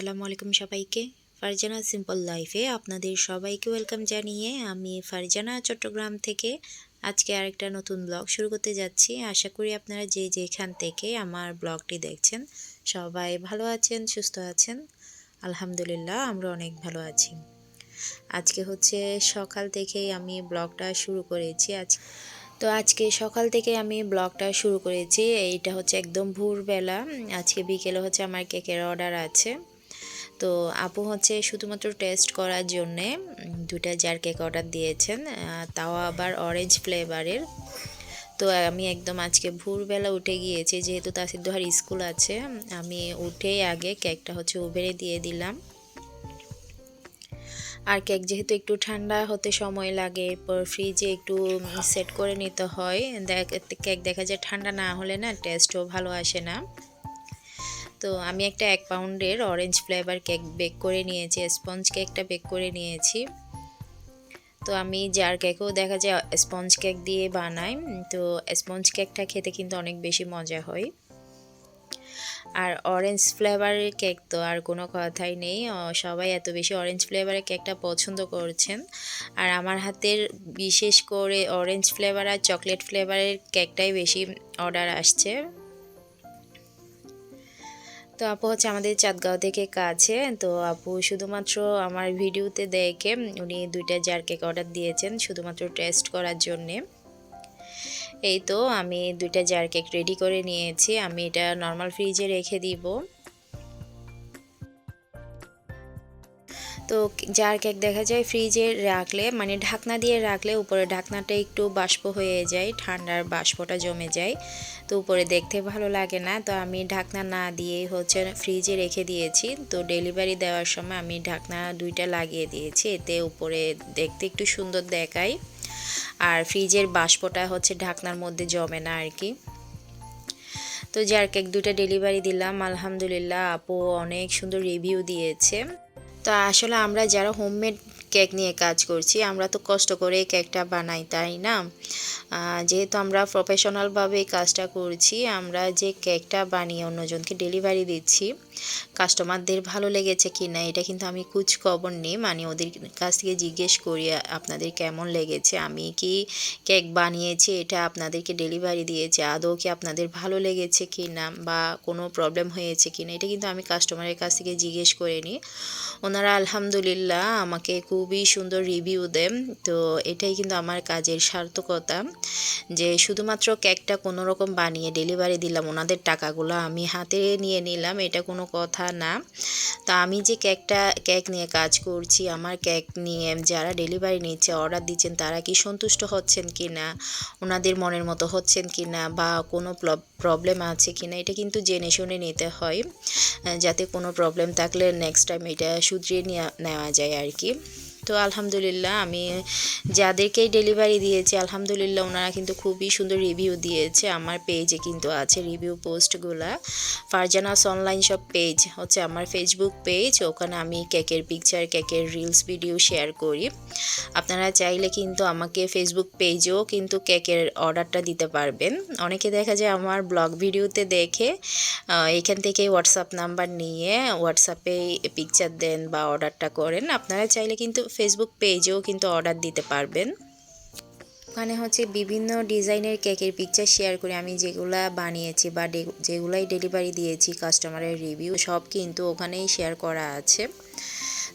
আসসালামু আলাইকুম সবাইকে। ফারজানা সিম্পল লাইফে আপনাদের সবাইকে ওয়েলকাম জানিয়ে আমি ফারজানা চট্টগ্রাম থেকে আজকে আরেকটা নতুন ব্লগ শুরু করতে যাচ্ছি। আশা করি আপনারা যে যেখান থেকে আমার ব্লগটি দেখছেন সবাই ভালো আছেন, সুস্থ আছেন। আলহামদুলিল্লাহ, আমরা অনেক ভালো আছি। আজকে হচ্ছে সকাল থেকেই আমি ব্লগটা শুরু করেছি। আজ তো আজকে সকাল থেকে আমি ব্লগটা শুরু করেছি। এইটা হচ্ছে একদম ভোরবেলা। আজকে বিকেলে হচ্ছে আমার কেকের অর্ডার আছে। তো আপু হচ্ছে শুধুমাত্র টেস্ট করার জন্যে দুটা জার কেক অর্ডার দিয়েছেন তাও আবার অরেঞ্জ ফ্লেভারের তো আমি একদম আজকে ভোরবেলা উঠে গিয়েছি, যেহেতু তাসির দোহার স্কুল আছে, আমি উঠেই আগে কেকটা হচ্ছে উবেরে দিয়ে দিলাম। আর কেক যেহেতু একটু ঠান্ডা হতে সময় লাগে এরপর ফ্রিজে একটু সেট করে নিতে হয়, দেখ কেক দেখা যায় ঠান্ডা না হলে না টেস্টও ভালো আসে না। তো আমি একটা এক পাউন্ডের অরেঞ্জ ফ্লেভার কেক বেক করে নিয়েছি স্পঞ্জ কেকটা বেক করে নিয়েছি। তো আমি যার কেকও দেখা যায় স্পঞ্জ কেক দিয়ে বানাই, তো স্পঞ্জ কেকটা খেতে কিন্তু অনেক বেশি মজা হয়। আর অরেঞ্জ ফ্লেভারের কেক তো আর কোনো কথাই নেই সবাই এত বেশি অরেঞ্জ ফ্লেভারের কেকটা পছন্দ করছেন। আর আমার হাতের বিশেষ করে অরেঞ্জ ফ্লেভার আর চকলেট ফ্লেভারের কেকটাই বেশি অর্ডার আসছে। তো আপু হচ্ছে আমাদের চাঁদগাঁও থেকে কাছে, তো আপু শুধুমাত্র আমার ভিডিওতে দেখে উনি দুইটা জার কেক অর্ডার দিয়েছেন শুধুমাত্র টেস্ট করার জন্যে। এই তো আমি দুইটা জার কেক রেডি করে নিয়েছি, আমি এটা নর্মাল ফ্রিজে রেখে দিব। তো জার কেক দেখা যায় ফ্রিজে রাখলে মানে ঢাকনা দিয়ে রাখলে উপরে ঢাকনাটা একটু বাষ্প হয়ে যায়, ঠান্ডার বাষ্পটা জমে যায়। তো উপরে দেখতে ভালো লাগে না। তো আমি ঢাকনা না দিয়ে হচ্ছে ফ্রিজে রেখে দিয়েছি। তো ডেলিভারি দেওয়ার সময় আমি ঢাকনা দুইটা লাগিয়ে দিয়েছি। এতে উপরে দেখতে একটু সুন্দর দেখায়। আর ফ্রিজের বাষ্পটা হচ্ছে ঢাকনার মধ্যে জমে না আর কি। তো যার কেক দুটা ডেলিভারি দিলাম। আলহামদুলিল্লাহ, আপু অনেক সুন্দর রিভিউ দিয়েছে। তো আসলে আমরা যারা হোমমেড কেক নিয়ে কাজ করছি। আমরা তো কষ্ট করে কেকটা বানাই, তাই না? যেহেতু আমরা প্রফেশনালভাবে কাজটা করছি, আমরা যে কেকটা বানিয়ে অন্যজনকে ডেলিভারি দিচ্ছি কাস্টমারদের ভালো লেগেছে কি না, এটা কিন্তু আমি কুচ খবর নেই। মানে ওদের কাছ থেকে জিজ্ঞেস করি, আপনাদের কেমন লেগেছে? আমি কি কেক বানিয়েছি? এটা আপনাদেরকে ডেলিভারি দিয়েছি? আদৌ কি আপনাদের ভালো লেগেছে কি না? বা কোনো প্রবলেম হয়েছে কি না? এটা কিন্তু আমি কাস্টমারের কাছ থেকে জিজ্ঞেস করে নিই। ওনারা আলহামদুলিল্লাহ আমাকে খুবই সুন্দর রিভিউ দেন তো এটাই কিন্তু আমার কাজের সার্থকতা যে শুধুমাত্র কেকটা কোনো রকম বানিয়ে ডেলিভারি দিলাম, ওনাদের টাকাগুলো আমি হাতে নিয়ে নিলাম, এটা কোনো কথা না। তা আমি যে কেকটা কেক নিয়ে কাজ করছি, আমার কেক নিয়ে যারা ডেলিভারি নিচ্ছে অর্ডার দিচ্ছেন, তারা কি সন্তুষ্ট হচ্ছেন কি না ওনাদের মনের মতো হচ্ছেন কি না বা কোনো প্রবলেম আছে কি না এটা কিন্তু জেনে শুনে নিতে হয়, যাতে কোনো প্রবলেম থাকলে নেক্সট টাইম এটা শুধরিয়ে নেওয়া যায় আর কি। তো আলহামদুলিল্লাহ আমি যাদেরকেই ডেলিভারি দিয়েছি, আলহামদুলিল্লাহ ওনারা কিন্তু খুবই সুন্দর রিভিউ দিয়েছে। আমার পেজে কিন্তু আছে রিভিউ পোস্টগুলা ফারজানাস অনলাইন সব পেজ হচ্ছে আমার ফেসবুক পেজ ওখানে আমি কেকের পিকচার কেকের রিলস ভিডিও শেয়ার করি। আপনারা চাইলে কিন্তু আমাকে ফেসবুক পেজেও কিন্তু কেকের অর্ডারটা দিতে পারবেন। অনেকে দেখা যায় আমার ব্লগ ভিডিওতে দেখে এখান থেকে হোয়াটসঅ্যাপ নাম্বার নিয়ে হোয়াটসঅ্যাপে পিকচার দেন বা অর্ডারটা করেন। আপনারা চাইলে কিন্তু ফেসবুক পেজেও কিন্তু অর্ডার দিতে পারবেন। ওখানে হচ্ছে বিভিন্ন ডিজাইনের কেকের পিকচার শেয়ার করে আমি যেগুলা বানিয়েছি বা যেগুলাই ডেলিভারি দিয়েছি কাস্টমারের রিভিউ সব কিন্তু ওখানেই শেয়ার করা আছে।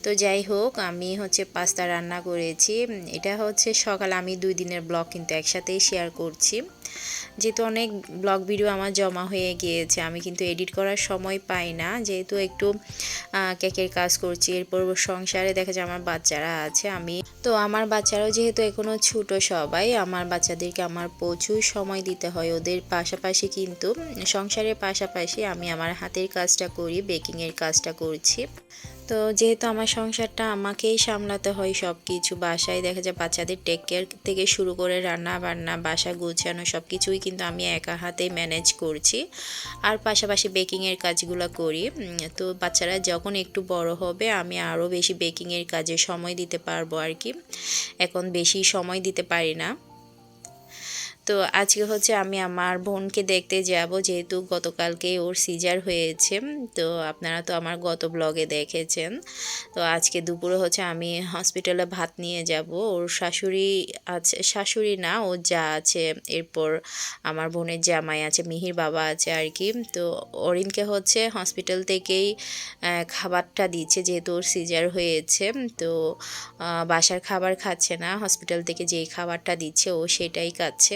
তো যাই হোক, আমি হচ্ছে পাস্তা রান্না করেছি। এটা হচ্ছে সকাল, আমি দুই দিনের ব্লগ কিন্তু একসাথেই শেয়ার করছি। যেহেতু অনেক ব্লগ ভিডিও আমার জমা হয়ে গিয়েছে, আমি কিন্তু এডিট করার সময় পাই না। যেহেতু একটু কেকের কাজ করছি, এরপর সংসারে দেখা যায় আমার বাচ্চারা আছে, আমি তো আমার বাচ্চারাও যেহেতু এখনও ছোট সবাই, আমার বাচ্চাদেরকে আমার প্রচুর সময় দিতে হয়। ওদের পাশাপাশি কিন্তু সংসারের পাশাপাশি আমি আমার হাতের কাজটা করি বেকিংয়ের কাজটা করছি। তো যেহেতু আমার সংসারটা আমাকেই সামলাতে হয় সব কিছু বাসায় দেখা যায় বাচ্চাদের টেক কেয়ার থেকে শুরু করে রান্না বান্না বাসা গুছানো সব কিছুই কিন্তু আমি একা হাতে ম্যানেজ করছি। আর পাশাপাশি বেকিংয়ের কাজগুলো করি। তো বাচ্চারা যখন একটু বড় হবে আমি আরও বেশি বেকিংয়ের কাজে সময় দিতে পারব আর কি। এখন বেশি সময় দিতে পারি না। তো আজকে হচ্ছে আমি আমার বোনকে দেখতে যাব, যেহেতু গতকালকে ওর সিজার হয়েছে। তো আপনারা তো আমার গত ব্লগে দেখেছেন। তো আজকে দুপুরে হচ্ছে আমি হসপিটালে ভাত নিয়ে যাব। ওর শাশুড়ি আছে, শাশুড়ি না ও যা আছে। এরপর আমার বোনের জামাই আছে, মিহির বাবা আছে আর কি। তো অরিনকে হচ্ছে হসপিটাল থেকেই খাবারটা দিচ্ছে, যেহেতু ওর সিজার হয়েছে। তো বাসার খাবার খাচ্ছে না হসপিটাল থেকে যেই খাবারটা দিচ্ছে, ও সেটাই খাচ্ছে।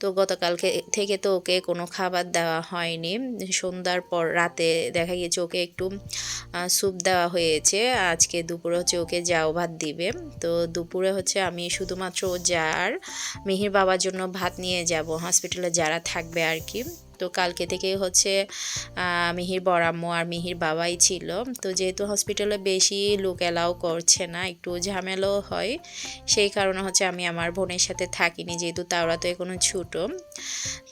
তো গতকালকে থেকে তো ওকে কোনো খাবার দেওয়া হয়নি। সন্ধ্যার পর রাতে দেখা গিয়েছে ওকে একটু স্যুপ দেওয়া হয়েছে। আজকে দুপুরে হচ্ছে ওকে যাও ভাত দিবে। তো দুপুরে হচ্ছে আমি শুধুমাত্র ও যার মিহির বাবার জন্য ভাত নিয়ে যাব হসপিটালে যারা থাকবে আর কি। তো কালকে থেকে হচ্ছে মিহির বড়াম্মু আর মিহির বাবাই ছিল। তো যেহেতু হসপিটালে বেশি লোক অ্যালাউ করছে না, একটু ঝামেলাও হয়। সেই কারণে হচ্ছে আমি আমার বোনের সাথে থাকিনি, যেহেতু তাওরা তো এখনও ছোটো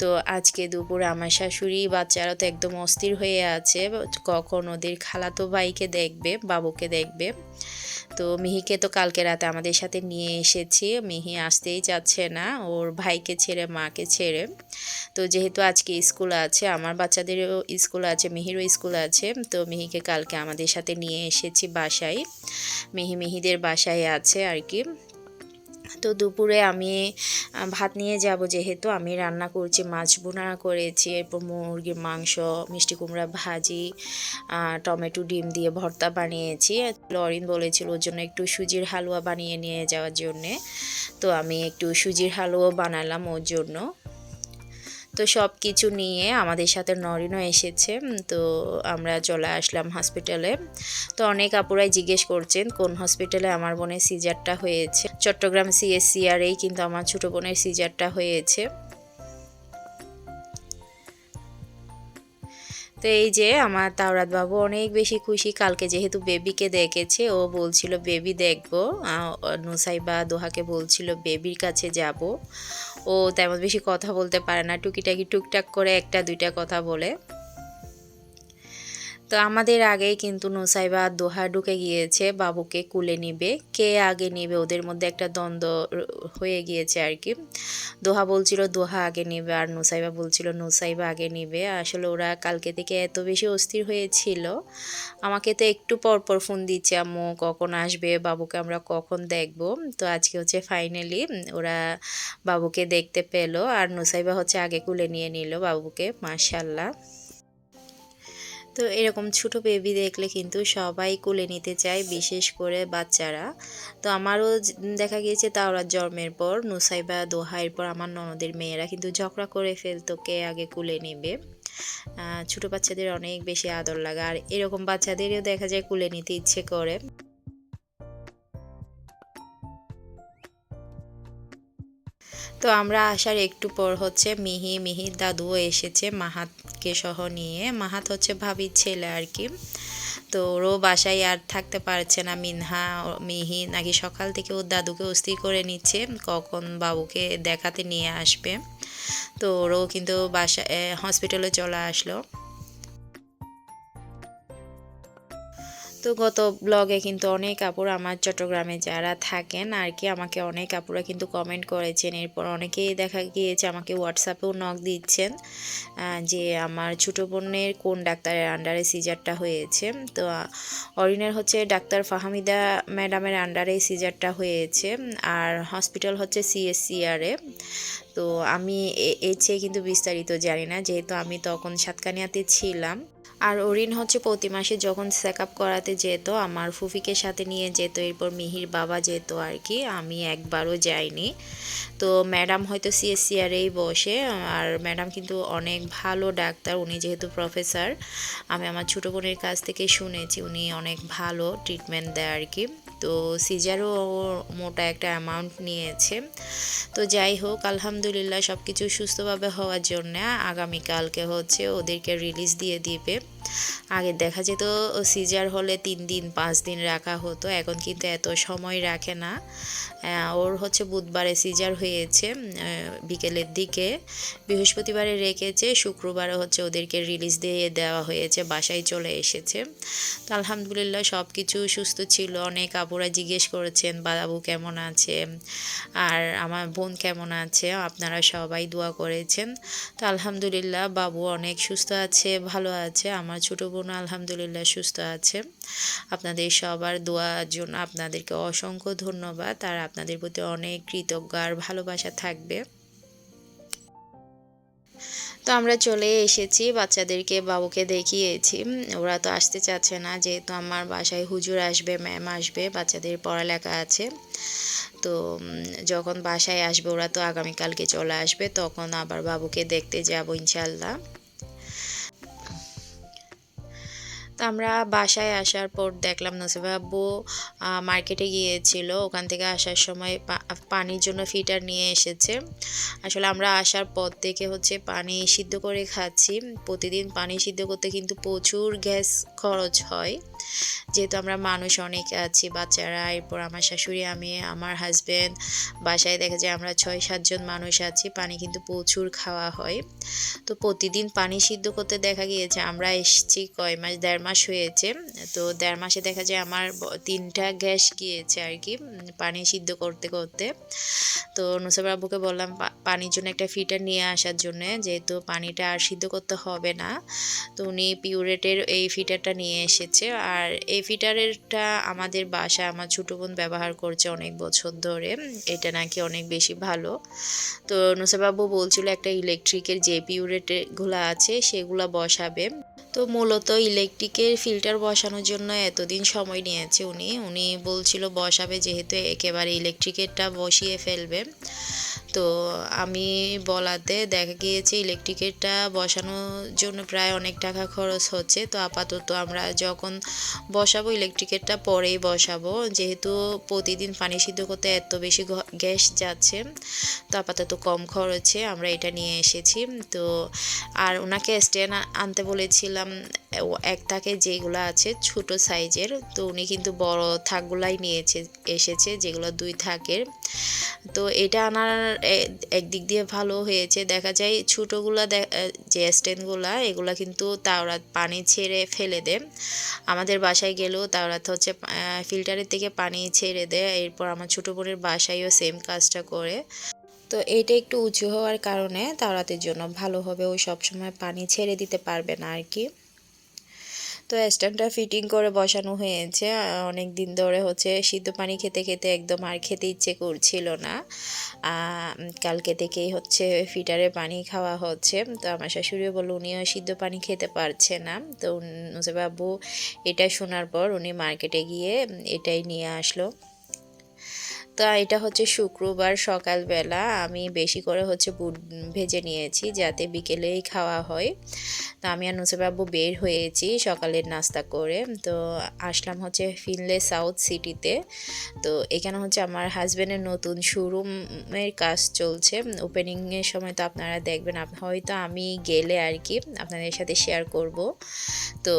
তো আজকে দুপুরে আমার শাশুড়ি বাচ্চারা তো একদম অস্থির হয়ে আছে। কখন ওদের খালাতো ভাইকে দেখবে, বাবুকে দেখবে। তো মিহিকে তো কালকে রাতে আমাদের সাথে নিয়ে এসেছি। মিহি আসতেই চাচ্ছে না, ওর ভাইকে ছেড়ে, মাকে ছেড়ে। তো যেহেতু আজকে স্কুল আছে, আমার বাচ্চাদেরও স্কুল আছে, মিহিরও স্কুল আছে, তো মিহিকে কালকে আমাদের সাথে নিয়ে এসেছি বাসায়। মিহি মিহিদের বাসায় আছে আর কি। তো দুপুরে আমি ভাত নিয়ে যাব যেহেতু আমি রান্না করছি, মাছ বোনা করেছি, এরপর মুরগির মাংস, মিষ্টি কুমড়া ভাজি টমেটো, ডিম দিয়ে ভর্তা বানিয়েছি। লরিন বলেছিল ওর জন্য একটু সুজির হালুয়া বানিয়ে নিয়ে যাওয়ার জন্যে। তো আমি একটু সুজির হালুয়া বানালাম ওর জন্য। তো সব কিছু নিয়ে আমাদের সাথে নরিনও এসেছে তো আমরা চলে আসলাম হসপিটালে তো অনেক আপুরাই জিজ্ঞেস করছেন, কোন হসপিটালে আমার বোনের সিজারটা হয়েছে? চট্টগ্রাম সিএসসিআরেই কিন্তু আমার ছোটো বোনের সিজারটা হয়েছে। তো এই যে আমার তাওরাত বাবু অনেক বেশি খুশি, কালকে যেহেতু বেবিকে দেখেছে, ও বলছিল বেবি দেখব। নুসাইবা দোহাকে বলছিল বেবির কাছে যাব। ও তেমন বেশি কথা বলতে পারে না। টুকিটাকি টুকটাক করে একটা দুইটা কথা বলে। তো আমাদের আগেই কিন্তু নুসাইবা দোহা ঢুকে গিয়েছে, বাবুকে কুলে নিবে। কে আগে নিবে? ওদের মধ্যে একটা দ্বন্দ্ব হয়ে গিয়েছে আর কি। দোহা বলছিল দোহা আগে নিবে আর নুসাইবা বলছিল নুসাইবা আগে নিবে। আসলে ওরা কালকে থেকে এত বেশি অস্থির হয়েছিল। আমাকে তো একটু পর পর ফোন দিচ্ছে, আম্মু, কখন আসবে? বাবুকে আমরা কখন দেখব? তো আজকে হচ্ছে ফাইনালি ওরা বাবুকে দেখতে পেল আর নুসাইবা হচ্ছে আগে কুলে নিয়ে নিল বাবুকে, মাশাল্লাহ। তো এরকম ছোটো বেবি দেখলে কিন্তু সবাই কোলে নিতে চায়, বিশেষ করে বাচ্চারা। তো আমারও দেখা গিয়েছে তাওরা জন্মের পর নুসাইবা দোহাইয়ের পর আমার ননদের মেয়েরা কিন্তু ঝগড়া করে ফেলতো কে আগে কুলে নেবে। ছোট বাচ্চাদের অনেক বেশি আদর লাগে, আর এরকম বাচ্চাদেরও দেখা যায় কুলে নিতে ইচ্ছে করে। তো আমরা আসার একটু পর হচ্ছে মিহি, মিহির দাদুও এসেছে মাহাতকে সহ নিয়ে। মাহাত হচ্ছে ভাবির ছেলে আর কি। তো ওরও বাসায় আর থাকতে পারছে না, মিনহা, মিহি, নাকি সকাল থেকে ওর দাদুকে অস্থির করে নিচ্ছে, কখন বাবুকে দেখাতে নিয়ে আসবে। তো ওরও কিন্তু বাসা হসপিটালে চলে আসলো। তো গত ব্লগে কিন্তু অনেক কাপড় আমার চট্টগ্রামে যারা থাকেন আর কি, আমাকে অনেক কাপড়রা কিন্তু কমেন্ট করেছেন। এরপর অনেকেই দেখা গিয়েছে আমাকে হোয়াটসঅ্যাপেও নক দিচ্ছেন যে আমার ছোটো বোনের কোন ডাক্তারের আন্ডারে সিজারটা হয়েছে। তো অরিনের হচ্ছে ডাক্তার ফাহামিদা ম্যাডামের আন্ডারে সিজারটা হয়েছে আর হসপিটাল হচ্ছে সিএসসিআরে তো, আমি এর চেয়ে কিন্তু বিস্তারিত জানি না, যেহেতু আমি তখন সাতকানিয়াতে ছিলাম। আর অরিন হচ্ছে প্রতি মাসে যখন চেক আপ করাতে যেত, আমার ফুফিকে সাথে নিয়ে যেত, এরপর মিহির বাবা যেত আর কি, আমি একবারও যাইনি। তো ম্যাডাম হয়তো সিএসসিআরেই বসে, আর ম্যাডাম কিন্তু অনেক ভালো ডাক্তার, উনি যেহেতু প্রফেসর। আমি আমার ছোটো বোনের কাছ থেকে শুনেছি, উনি অনেক ভালো ট্রিটমেন্ট দেয় আর কি। তো সিজারও মোটা একটা অ্যামাউন্ট নিয়েছে। তো যাই হোক, আলহামদুলিল্লাহ সব কিছু সুস্থভাবে হওয়ার জন্য আগামীকালকে হচ্ছে ওদেরকে রিলিজ দিয়ে দিবে। আগে দেখা যেত সিজার হলে তিন দিন, পাঁচ দিন রাখা হতো, এখন কিন্তু এত সময় রাখে না। ওর হচ্ছে বুধবারে সিজার হয়েছে বিকেলের দিকে। বৃহস্পতিবারে রেখেছে, শুক্রবারে হচ্ছে ওদেরকে রিলিজ দিয়ে দেওয়া হয়েছে, বাসায় চলে এসেছে। তো আলহামদুলিল্লাহ সব কিছু সুস্থ ছিল, অনেক আপুরা জিজ্ঞেস করেছেন, বাবু কেমন আছে? আর আমার বোন কেমন আছে? আপনারা সবাই দোয়া করেছেন। তো আলহামদুলিল্লাহ, বাবু অনেক সুস্থ আছে, ভালো আছে, আমার ছোটো বোন আলহামদুলিল্লাহ সুস্থ আছে। আপনাদের সবার দোয়ার জন্য আপনাদেরকে অসংখ্য ধন্যবাদ। আর আপনাদের প্রতি অনেক কৃতজ্ঞ আর ভালোবাসা থাকবে। তো আমরা চলে এসেছি, বাচ্চাদেরকে, বাবুকে দেখিয়েছি। ওরা তো আসতে চাচ্ছে না, যেহেতু আমার বাসায় হুজুর আসবে ম্যাম আসবে, বাচ্চাদের পড়ালেখা আছে। তো যখন বাসায় আসবে, ওরা তো আগামীকালকে চলে আসবে, তখন আবার বাবুকে দেখতে যাব ইনশাল্লাহ আমরা বাসায় আসার পর দেখলাম নসিবা আব্বু মার্কেটে গিয়েছিল। ওখান থেকে আসার সময় পানির জন্য ফিটার নিয়ে এসেছে। আসলে আমরা আসার পর থেকে হচ্ছে পানি সিদ্ধ করে খাচ্ছি। প্রতিদিন পানি সিদ্ধ করতে কিন্তু প্রচুর গ্যাস খরচ হয়। যেহেতু আমরা মানুষ অনেক আছি, বাচ্চারা, এরপর আমার শাশুড়ি, আমি, আমার হাজব্যান্ড বাসায় দেখা যায় আমরা ছয় সাতজন মানুষ আছি, পানি কিন্তু প্রচুর খাওয়া হয়। তো প্রতিদিন পানি সিদ্ধ করতে দেখা গিয়েছে, আমরা এসেছি কয় মাস, দেড় মাস হয়েছে, তো দেড় মাসে দেখা যায় আমার তিনটা গ্যাস গিয়েছে আর কি পানি সিদ্ধ করতে করতে। তো নুসার বাবুকে বললাম পানির জন্য একটা ফিটার নিয়ে আসার জন্য, যেহেতু পানিটা আর সিদ্ধ করতে হবে না। তো উনি পিউরেটের এই ফিটারটা নিয়ে এসেছে। আর এই ফিটারেরটা আমাদের বাসা আমার ছোটো বোন ব্যবহার করছে অনেক বছর ধরে, এটা নাকি অনেক বেশি ভালো। তো নুসাবাবু বলছিল, একটা ইলেকট্রিকের যে পিউরেটগুলো আছে, সেগুলো বসাবে। তো মূলত ইলেকট্রিকের ফিল্টার বসানোর জন্য এতদিন সময় নিয়েছে উনি। উনি বলছিল বসাবে যেহেতু একেবারে ইলেকট্রিকেরটা বসিয়ে ফেলবে। তো আমি বলাতে দেখা গিয়েছে ইলেকট্রিকেরটা বসানোর জন্য প্রায় অনেক টাকা খরচ হচ্ছে। তো আপাতত আমরা যখন বসাবো ইলেকট্রিকেরটা পরেই বসাবো। যেহেতু প্রতিদিন পানি সিদ্ধ করতে এত বেশি গ্যাস যাচ্ছে, তো আপাতত কম খরচে আমরা এটা নিয়ে এসেছি। তো আর ওনাকে স্ট্যান্ড আনতে বলেছিলাম এক থাকে যেগুলো আছে ছোট সাইজের তো উনি কিন্তু বড় থাকগুলাই নিয়েছে, এসেছে যেগুলো দুই থাকের। তো এটা আনার একদিক দিয়ে ভালো হয়েছে। দেখা যায় ছোটোগুলা যে স্ট্যান্ডগুলা এগুলা কিন্তু তাওরাত পানি ছেড়ে ফেলে দেয়। আমাদের বাসায় গেলেও তাওরাত হচ্ছে ফিল্টারের থেকে পানি ছেড়ে দেয়। এরপর আমার ছোটো বোনের বাসায়ও সেম কাজটা করে। তো এটা একটু উঁচু হওয়ার কারণে তাওরাতের জন্য ভালো হবে। ও সবসময় পানি ছেড়ে দিতে পারবে না আর কি। তো স্ট্যান্ডটা ফিটিং করে বসানো হয়েছে। অনেক দিন ধরে হচ্ছে সিদ্ধ পানি খেতে খেতে একদম আর খেতে ইচ্ছে করছিল না। কালকে থেকেই হচ্ছে ফিটারে পানি খাওয়া হচ্ছে। তো আমার শাশুড়িও বলল, উনিও সিদ্ধ পানি খেতে পারছে না। তো বাবু এটা শোনার পর উনি মার্কেটে গিয়ে এটাই নিয়ে আসলো। তা এটা হচ্ছে শুক্রবার সকালবেলা। আমি বেশি করে হচ্ছে বুট ভেজে নিয়েছি যাতে বিকেলেই খাওয়া হয়। তো আমি আর নুসেবাবু বের হয়েছি সকালের নাস্তা করে। তো আসলাম হচ্ছে ফিনলে সাউথ সিটিতে। তো এখানে হচ্ছে আমার হাজব্যান্ডের নতুন শোরুমের কাজ চলছে। ওপেনিংয়ের সময় তো আপনারা দেখবেন হয়তো আমি গেলে আর কি আপনাদের সাথে শেয়ার করব। তো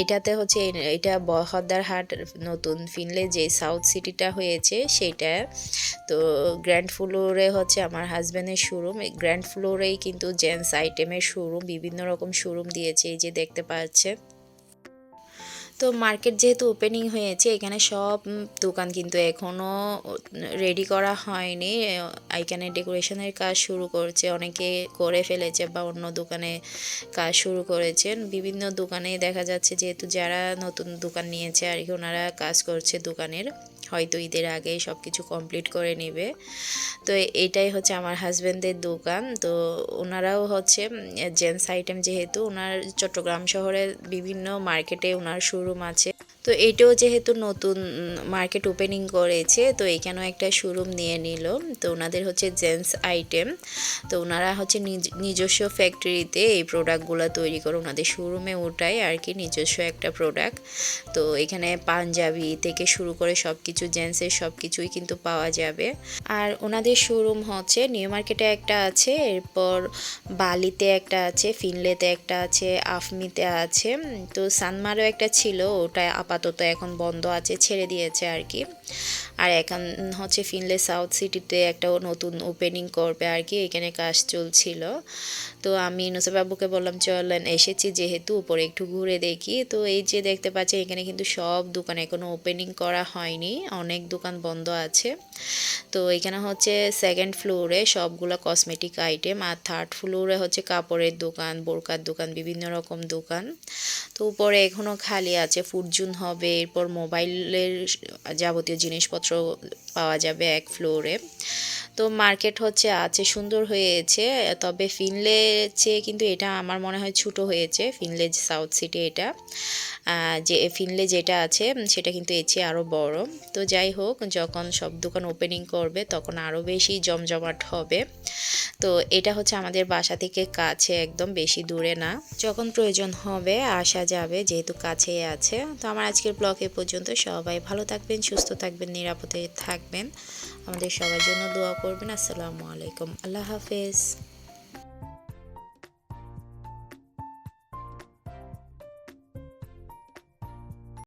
এটাতে হচ্ছে এটা বহদ্দার হাট নতুন ফিনলে যে সাউথ সিটিটা হয়েছে সেটা তো গ্র্যান্ড ফ্লোরে হচ্ছে আমার হাজব্যান্ডের শোরুম এই গ্র্যান্ড ফ্লোরেই কিন্তু জেন্টস আইটেমের শোরুম বিভিন্ন রকম শোরুম দিয়েছে। এই যে দেখতে পাচ্ছেন। তো মার্কেট যেহেতু ওপেনিং হয়েছে, এখানে সব দোকান কিন্তু এখনও রেডি করা হয়নি। এখানে ডেকোরেশনের কাজ শুরু করছে, অনেকে করে ফেলেছে বা অন্য দোকানে কাজ শুরু করেছেন বিভিন্ন দোকানে দেখা যাচ্ছে যেহেতু যারা নতুন দোকান নিয়েছে আর কি, ওনারা কাজ করছে দোকানের, হয়তো ঈদের আগে সব কিছু কমপ্লিট করে নেবে। তো এটাই হচ্ছে আমার হাজব্যান্ডের দোকান। তো ওনারাও হচ্ছে জেন্টস আইটেম যেহেতু, ওনার চট্টগ্রাম শহরে বিভিন্ন মার্কেটে ওনার শোরুম আছে। তো এটাও যেহেতু নতুন মার্কেট ওপেনিং করেছে, তো এখানেও একটা শোরুম নিয়ে নিল। তো ওনাদের হচ্ছে জেন্টস আইটেম তো ওনারা হচ্ছে নিজ- নিজস্ব ফ্যাক্টরিতে এই প্রোডাক্টগুলো তৈরি করে ওনাদের শোরুমে ওঠায় আর কি, নিজস্ব একটা প্রোডাক্ট তো এখানে পাঞ্জাবি থেকে শুরু করে সব কিছু জেন্টসের সব কিছুই কিন্তু পাওয়া যাবে। আর ওনাদের শোরুম হচ্ছে নিউ মার্কেটে একটা আছে, এরপর বালিতে একটা আছে ফিনলেতে একটা আছে আফমিতে আছে। তো সানমারও একটা ছিল, ওটা আপাতত এখন বন্ধ আছে, ছেড়ে দিয়েছে আর কি। আর এখন হচ্ছে ফিনলে সাউথ সিটিতে একটা নতুন ওপেনিং করবে আর কি, এখানে কাজ চলছিল। তো আমি নুসবাবুকে বললাম, চলেন, এসেছি যেহেতু, উপরে একটু ঘুরে দেখি। তো এই যে দেখতে পাচ্ছি এখানে কিন্তু সব দোকান এখনও ওপেনিং করা হয়নি, অনেক দোকান বন্ধ আছে। তো এখানে হচ্ছে সেকেন্ড ফ্লোরে সবগুলো কসমেটিক আইটেম আর থার্ড ফ্লোরে হচ্ছে কাপড়ের দোকান, বোরকার দোকান, বিভিন্ন রকম দোকান। তো উপরে এখনও খালি আছে ফুডজুন হবে, এরপর মোবাইলের যাবতীয় জিনিসপত্র পাওয়া যাবে এক ফ্লোরে তো মার্কেট হচ্ছে, আছে, সুন্দর হয়েছে, তবে ফিনলে চেয়ে কিন্তু এটা আমার মনে হয় ছোটো হয়েছে ফিনলে সাউথ সিটি এটা। যে ফিনলে যেটা আছে, সেটা কিন্তু এর চেয়ে আরও বড়। তো যাই হোক, যখন সব দোকান ওপেনিং করবে, তখন আরও বেশি জমজমাট হবে। তো এটা হচ্ছে আমাদের বাসা থেকে কাছে, একদম বেশি দূরে না। যখন প্রয়োজন হবে, আসা যাবে, যেহেতু কাছেই আছে। তো আমার আজকের ব্লগ এ পর্যন্ত সবাই ভালো থাকবেন, সুস্থ থাকবেন, নিরাপদে থাকবেন। আমাদের সবার জন্য দোয়া করবেন। আসসালামু আলাইকুম। আল্লাহ হাফেজ।